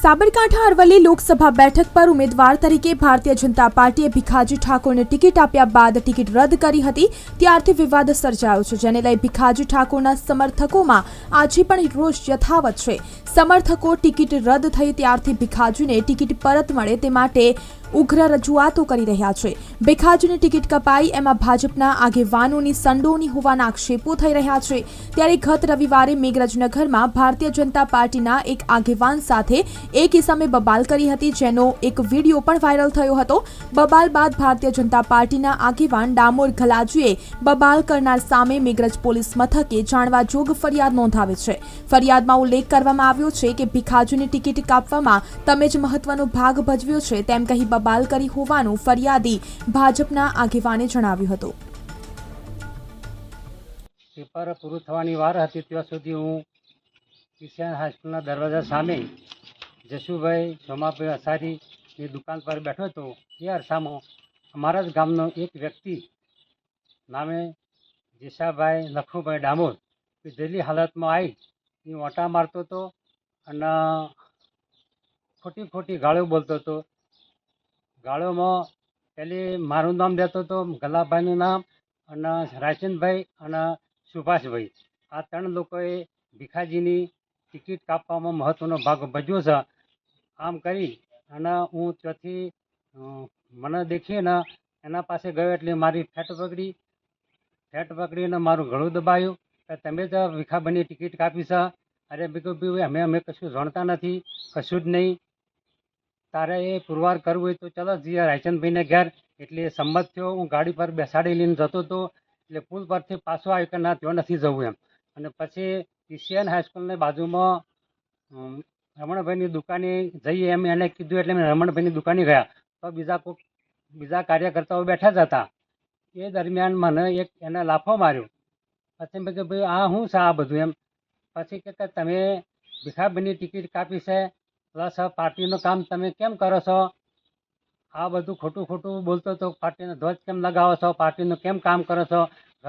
સાબરકાંઠા અરવલ્લી લોકસભા બેઠક પર ઉમેદવાર તરીકે ભારતીય જનતા પાર્ટીએ ભીખાજી ઠાકોરને ટિકિટ આપ્યા બાદ ટિકિટ રદ કરી હતી, ત્યારથી વિવાદ સર્જાયો છે, જેને લઈ ભીખાજી ઠાકોરના સમર્થકોમાં આજે પણ રોષ યથાવત છે. સમર્થકો ટિકિટ રદ થઈ ત્યારથી ભીખાજીને ટિકિટ પરત મળે તે માટે ઉગ્ર રજૂઆતો કરી રહ્યા છે. ભીખાજીની ટિકિટ કપાઈ, એમાં ભાજપના આગેવાનોની સંડોની હોવાના આક્ષેપો થઈ રહ્યા છે. ત્યારે ગત રવિવારે મેઘરજનગરમાં ભારતીય જનતા પાર્ટીના એક આગેવાન સાથે એક ઇસમે બબાલ કરી હતી, જેનો એક વીડિયો પણ વાયરલ થયો હતો. બબાલ બાદ ભારતીય જનતા પાર્ટીના આગેવાન ડામોર ગલાજીએ બબાલ કરનાર સામે મેઘરજ પોલીસ મથકે જાણવા જોગ ફરિયાદ નોંધાવી છે. ફરિયાદમાં ઉલ્લેખ કરવામાં આવ્યો છે કે ભીખાજીની ટિકિટ કાપવામાં તમે જ મહત્વનો ભાગ ભજવ્યો છે તેમ કહી બબાલ કરી હોવાનું ફરિયાદી ભાજપના આગેવાને જણાવ્યું હતું. પેપર પૂરું થવાની વાર હતી, ત્યાં સુધી હું કિશન હાઈસ્કૂલના દરવાજા સામે જશુભાઈ સોમાભાઈ અસારીની દુકાન પર બેઠો હતો. એ અરસામાં અમારા જ ગામનો એક વ્યક્તિ નામે જેસાભાઈ લખુભાઈ ડામોર પીધેલી હાલતમાં આવી એ ઓટા મારતો હતો અને ખોટી ખોટી ગાળો બોલતો હતો. ગાળોમાં પેલી મારું નામ લેતો હતો ગલાભાઈનું નામ અને રાયચંદભાઈ અને સુભાષભાઈ. આ ત્રણ લોકોએ ભીખાજીની ટિકિટ કાપવામાં મહત્ત્વનો ભાગ ભજવ્યો છે. આમ કરી અને હું ત્યાંથી મને દેખીને એના પાસે ગયો એટલે મારી ફેટ પકડી, ફેટ પકડીને મારું ગળું દબાયું કે તમે જ ભીખાભાઈની ટિકિટ કાપી છે? અરે કહ્યું ભાઈ અમે અમે કશું જાણતા નથી, કશું જ નહીં. તારે એ પુરવાર કરવું હોય તો ચલો જઈએ રાયચંદભાઈને ઘેર. એટલે સંમત થયો. હું ગાડી પર બેસાડી લઈને જતો હતો. એટલે પુલ પરથી પાછો આવ્યો કે ના, ત્યાં નથી જવું એમ. અને પછી ક્રિશ્ચિયન હાઈસ્કૂલની બાજુમાં રમણભાઈની દુકાને જઈએ એમ એને કીધું એટલે મેં રમણભાઈની દુકાને ગયા. તો બીજા કોઈક બીજા કાર્યકર્તાઓ બેઠા જ હતા. એ દરમિયાન મને એક એને લાફો માર્યો. પછી મેં કીધું, ભાઈ, આ શું છે આ બધું એમ? પછી કે કે, તમે ભીખાભાઈની ટિકિટ કાપી છે. પ્લસ પાર્ટીનું કામ તમે કેમ કરો છો? આ બધું ખોટું ખોટું બોલતો હતો પાર્ટીનો ધ્વજ કેમ લગાવો છો? પાર્ટીનું કેમ કામ કરો છો?